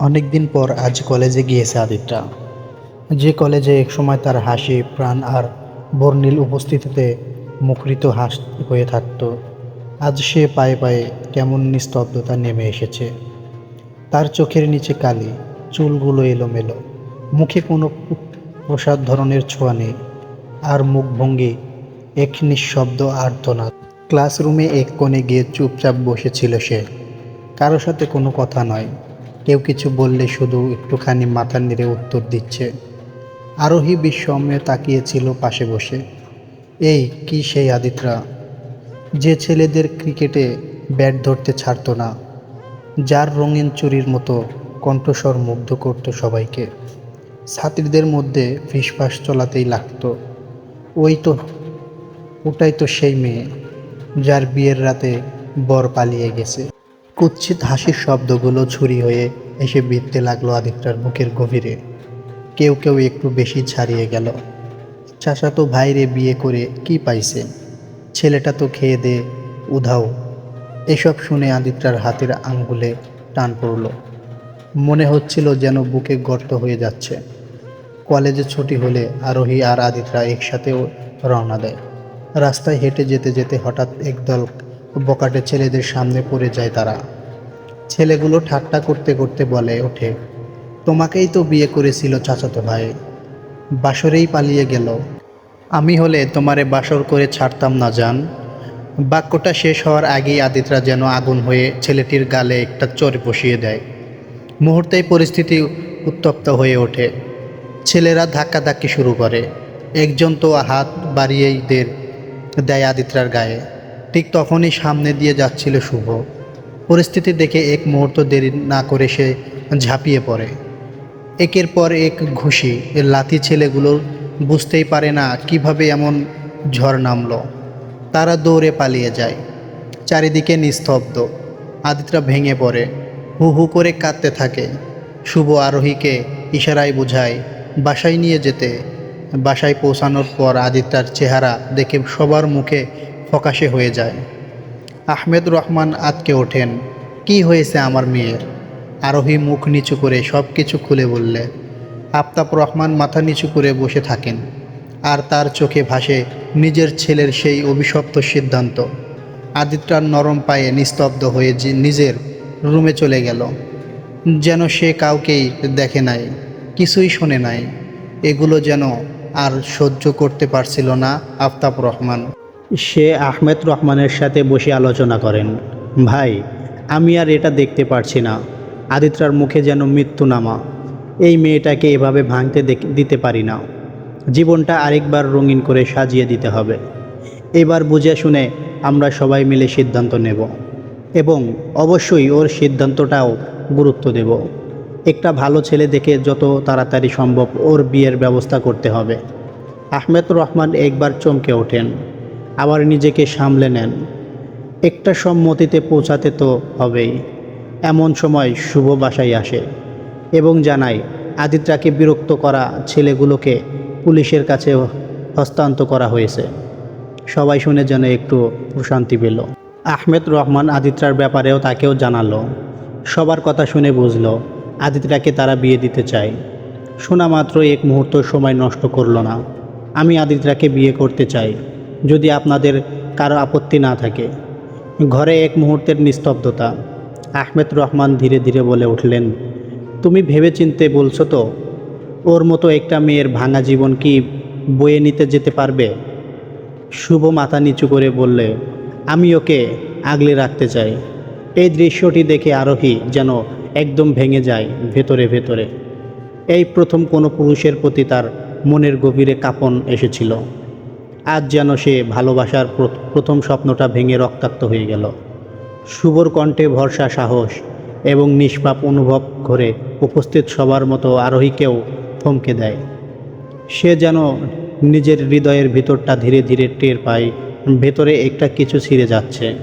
অনেক দিন পর আজ কলেজে গিয়েছে আদিত্য। যে কলেজে একসময় তার হাসি, প্রাণ আর বর্ণিল উপস্থিতিতে মুখরিত হাস হয়ে থাকত, আজ সে পায়ে পায়ে কেমন নিস্তব্ধতা নেমে এসেছে। তার চোখের নিচে কালি, চুলগুলো এলোমেলো, মুখে কোনো প্রসাদ ধরনের ছোঁয়া নেই, আর মুখভঙ্গি এক নিঃশব্দ আর্তনাদ। ক্লাসরুমে এক কোণে গিয়ে চুপচাপ বসেছিল সে, কারও সাথে কোনো কথা নয় কেউ কিছু বললে শুধু একটুখানি মাথা নেড়ে উত্তর দিচ্ছে। আরোহী বিস্ময়ে তাকিয়েছিল পাশে বসে। এই, কি সেই আদিতরা যে ছেলেদের ক্রিকেটে ব্যাট ধরতে ছাড়তো না। যার রঙিন চুরির মতো কণ্ঠস্বর মুগ্ধ করত সবাইকে। ছাত্রীদের মধ্যে ফিসফাস চলাতেই লাগতো। ওই তো, ওটাই তো সেই মেয়ে, যার বিয়ের রাতে বর পালিয়ে গেছে। কুৎসিত হাসির শব্দগুলো ছুরি হয়ে এসে বিঁধতে লাগল আদিত্যর বুকের গভীরে। কেউ কেউ একটু বেশি ছাড়িয়ে গেল। চাচাতো ভাইরে বিয়ে করে কি পাইছে? ছেলেটা তো খেয়ে দে, উধাও। এসব শুনে আদিত্যার হাতের আঙ্গুলে টান পড়ল। মনে হচ্ছিল যেন বুকে গর্ত হয়ে যাচ্ছে। কলেজে ছুটি হলে আরোহী আর আদিতরা একসাথেও রওনা দেয়। রাস্তায় হেঁটে যেতে যেতে হঠাৎ একদল বকাটে ছেলেদের সামনে পড়ে যায় তারা। ছেলেগুলো ঠাট্টা করতে করতে বলে ওঠে, তোমাকেই তো বিয়ে করেছিল চাচাতো ভাই। বাসরেই পালিয়ে গেল। আমি হলে তোমারে বাসর করে ছাড়তাম না, জান। বাক্যটা শেষ হওয়ার আগেই আদিতরা যেন আগুন হয়ে ছেলেটির গালে একটা চর বসিয়ে দেয়। মুহূর্তেই পরিস্থিতি উত্তপ্ত হয়ে ওঠে। ছেলেরা ধাক্কাধাক্কি শুরু করে। একজন তো হাত বাড়িয়েই দেয় আদিত্রার গায়ে। ঠিক তখনই সামনে দিয়ে যাচ্ছিল শুভ। পরিস্থিতি দেখে এক মুহূর্ত দেরি না করে সে ঝাঁপিয়ে পড়ে। একের পর এক ঘুষি লাথি ছেলেগুলো বুঝতেই পারে না কীভাবে এমন ঝড় নামল। তারা দৌড়ে পালিয়ে যায়, চারিদিকে নিস্তব্ধ। আদিতরা ভেঙে পড়ে, হু হু করে কাঁদতে থাকে। শুভ আরোহীকে ইশারায় বোঝায়, বাসায় নিয়ে যেতে। বাসায় পৌঁছানোর পর আদিত্যার চেহারা দেখে সবার মুখে ফকাশে হয়ে যায়। আহমেদ রহমান আতকে ওঠেন, কি হয়েছে আমার মেয়ের? আরোহী মুখ নিচু করে সব কিছু খুলে বললে, আফতাব রহমান মাথা নিচু করে বসে থাকেন, আর তার চোখে ভাসে নিজের ছেলের সেই অভিশপ্ত সিদ্ধান্ত। আদিত্যার নরম পায়ে নিস্তব্ধ হয়ে নিজের রুমে চলে গেল। যেন সে কাউকেই দেখে নাই, কিছুই শোনে নাই। এগুলো যেন আর সহ্য করতে পারছিল না আফতাব রহমান। সে আহমেদ রহমানের সাথে বসে আলোচনা করেন, ভাই, আমি আর এটা দেখতে পারছি না। আদিত্রার মুখে যেন মৃত্যু নামা। এই মেয়েটাকে এভাবে ভাঙতে দিতে পারি না। জীবনটা আরেকবার রঙিন করে সাজিয়ে দিতে হবে। এবার বুঝে শুনে আমরা সবাই মিলে সিদ্ধান্ত নেব এবং অবশ্যই ওর সিদ্ধান্তটাও গুরুত্ব দেব। একটা ভালো ছেলে দেখে যত তাড়াতাড়ি সম্ভব ওর বিয়ের ব্যবস্থা করতে হবে। আহমেদ রহমান একবার চমকে ওঠেন। আবার নিজেকে সামলে নেন। একটা সম্মতিতে পৌঁছাতে তো হবেই। এমন সময় শুভ বাসায় আসে এবং জানায় আদিত্রাকে বিরক্ত করা ছেলেগুলোকে পুলিশের কাছে হস্তান্তর করা হয়েছে। সবাই শুনে যেন একটু প্রশান্তি পেল। আহমেদ রহমান আদিত্রার ব্যাপারেও তাকেও জানালো। সবার কথা শুনে বুঝলো আদিত্রাকে তারা বিয়ে দিতে চায়। শোনা মাত্র এক মুহূর্ত সময় নষ্ট করল না। আমি আদিত্রাকে বিয়ে করতে চাই। যদি আপনাদের কারও আপত্তি না থাকে। ঘরে এক মুহূর্তের নিস্তব্ধতা। আহমেদ রহমান ধীরে ধীরে বলে উঠলেন, তুমি ভেবেচিন্তে বলছো তো, ওর মতো একটা মেয়ের ভাঙা জীবন কি বয়ে নিতে যেতে পারবে? শুভ মাথা নিচু করে বললে, আমি ওকে আগলে রাখতে চাই। এই দৃশ্যটি দেখে আরোহী যেন একদম ভেঙে যায় ভেতরে ভেতরে। এই প্রথম কোনো পুরুষের প্রতি তার মনের গভীরে কাঁপন এসেছিল। আজ যেন সে ভালোবাসার প্র- প্রথম স্বপ্নটা ভেঙে রক্তাক্ত হয়ে গেল। শুভর কণ্ঠে ভরসা, সাহস এবং নিষ্পাপ অনুভব করে উপস্থিত সবার মতো আরোহীকেও থমকে দেয়। সে যেন নিজের হৃদয়ের ভিতরটা ধীরে ধীরে টের পায়, ভেতরে একটা কিছু ছিঁড়ে যাচ্ছে।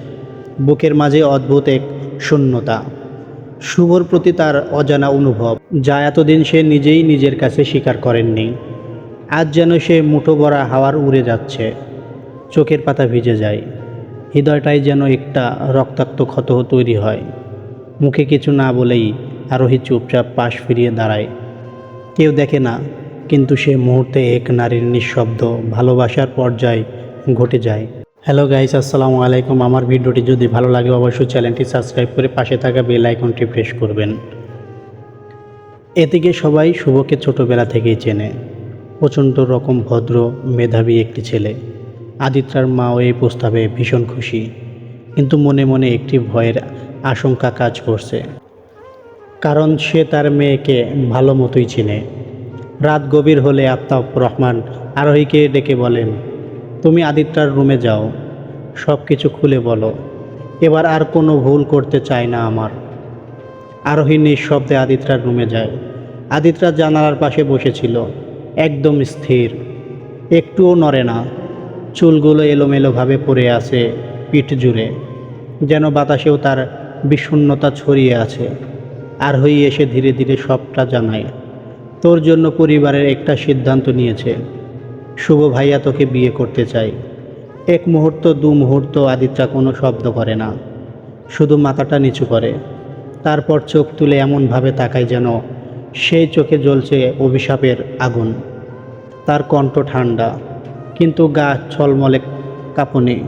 বুকের মাঝে অদ্ভুত এক শূন্যতা। শুভর প্রতি তার অজানা অনুভব, যা এতদিন সে নিজেই নিজের কাছে স্বীকার করেননি। আজ যেন সে মুঠো ভরা হাওয়ার উড়ে যাচ্ছে, চোখের পাতা ভিজে যায়। হৃদয়টায় যেন একটা রক্তাক্ত ক্ষত তৈরি হয়। মুখে কিছু না বলেই আরোহী চুপচাপ পাশ ফিরিয়ে দাঁড়ায়। কেউ দেখে না, কিন্তু সে মুহূর্তে এক নারীর নিঃশব্দ ভালোবাসার পর্যায়ে ঘটে যায়। হ্যালো গাইস, আসসালামু আলাইকুম। আমার ভিডিওটি যদি ভালো লাগে, অবশ্যই চ্যানেলটি সাবস্ক্রাইব করে পাশে থাকা বেল আইকনটি প্রেস করবেন। এদিকে সবাই শুভকে ছোটবেলা থেকেই চেনে। প্রচণ্ড রকম ভদ্র মেধাবী একটি ছেলে। আদিত্যার মাও এই প্রস্তাবে ভীষণ খুশি। কিন্তু মনে মনে একটি ভয়ের আশঙ্কা কাজ করছে। কারণ সে তার মেয়েকে ভালো মতোই চিনে। রাত গভীর হলে আফতাব রহমান আরোহীকে ডেকে বলেন, তুমি আদিত্যার রুমে যাও। সব কিছু খুলে বলো। এবার আর কোনো ভুল করতে চায় না আমার। আরোহী নিঃশব্দে আদিত্যার রুমে যায়। আদিত্রা জানালার পাশে বসেছিল। একদম স্থির। একটুও নড়ে না। চুলগুলো এলোমেলোভাবে পড়ে আছে পিঠ জুড়ে, যেন বাতাসেও তার বিষণ্ণতা ছড়িয়ে আছে। আরোহী এসে ধীরে ধীরে সবটা জানায়, তোর জন্য পরিবারের একটা সিদ্ধান্ত নিয়েছে। শুভ ভাইয়া তোকে বিয়ে করতে চাই এক মুহূর্ত, দু মুহূর্ত আদিত্রা কোনো শব্দ করে না। শুধু মাথাটা নিচু করে। তারপর চোখ তুলে এমনভাবে তাকায় যেন সেই চোখে জ্বলছে অভিশাপের আগুন। তার কণ্ঠ ঠান্ডা কিন্তু গা ছলমলে কাঁপনে।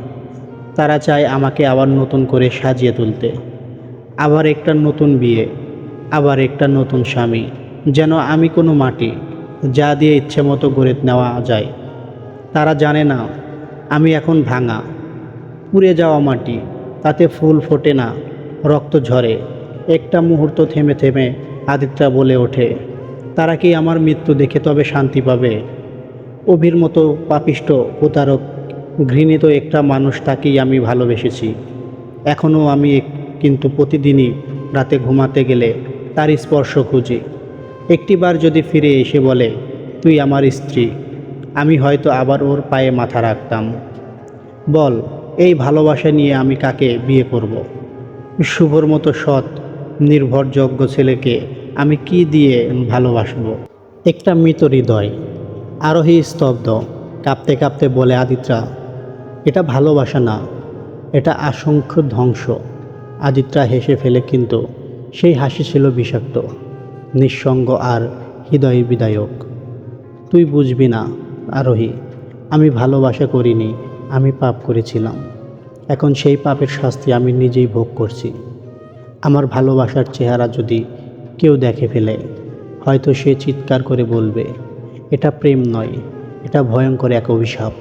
তারা চায় আমাকে আবার নতুন করে সাজিয়ে তুলতে। আবার একটা নতুন বিয়ে, আবার একটা নতুন স্বামী, যেন আমি কোনো মাটি, যা দিয়ে ইচ্ছে মতো গড়ে নেওয়া যায়। তারা জানে না, আমি এখন ভাঙা। পুড়ে যাওয়া মাটি, তাতে ফুল ফোটে না, রক্ত ঝরে। একটা মুহূর্ত থেমে থেমে আদিত্যা বলে ওঠে, তারা কি আমার মৃত্যু দেখে তবে শান্তি পাবে? অভির মতো পাপিষ্ট প্রতারক ঘৃণিত একটা মানুষ তাকেই আমি ভালোবেসেছি। এখনও আমি কিন্তু প্রতিদিনই রাতে ঘুমাতে গেলে তার স্পর্শ খুঁজি। একটিবার যদি ফিরে এসে বলে, তুই আমার স্ত্রী, আমি হয়তো আবার ওর পায়ে মাথা রাখতাম। বল, এই ভালোবাসা নিয়ে আমি কাকে বিয়ে করব। শুভর মতো সৎ, নির্ভরযোগ্য ছেলেকে আমি কি দিয়ে ভালোবাসবো? একটা মৃত হৃদয়, আরোহী স্তব্ধ, কাঁপতে কাঁপতে বলে আদিত্রা এটা ভালোবাসা না, এটা অসংখ্য ধ্বংস। আদিত্রা হেসে ফেলে কিন্তু সেই হাসি ছিল বিষাক্ত, নিঃসঙ্গ আর হৃদয় বিদায়ক। তুই বুঝবি না, আরোহী, আমি ভালোবাসা করিনি, আমি পাপ করেছিলাম। এখন সেই পাপের শাস্তি আমি নিজেই ভোগ করছি। আমার ভালোবাসার চেহারা যদি কেউ দেখে ফেলে। হয়তো সে চিৎকার করে বলবে, এটা প্রেম নয়, এটা ভয়ঙ্কর এক অভিশাপ।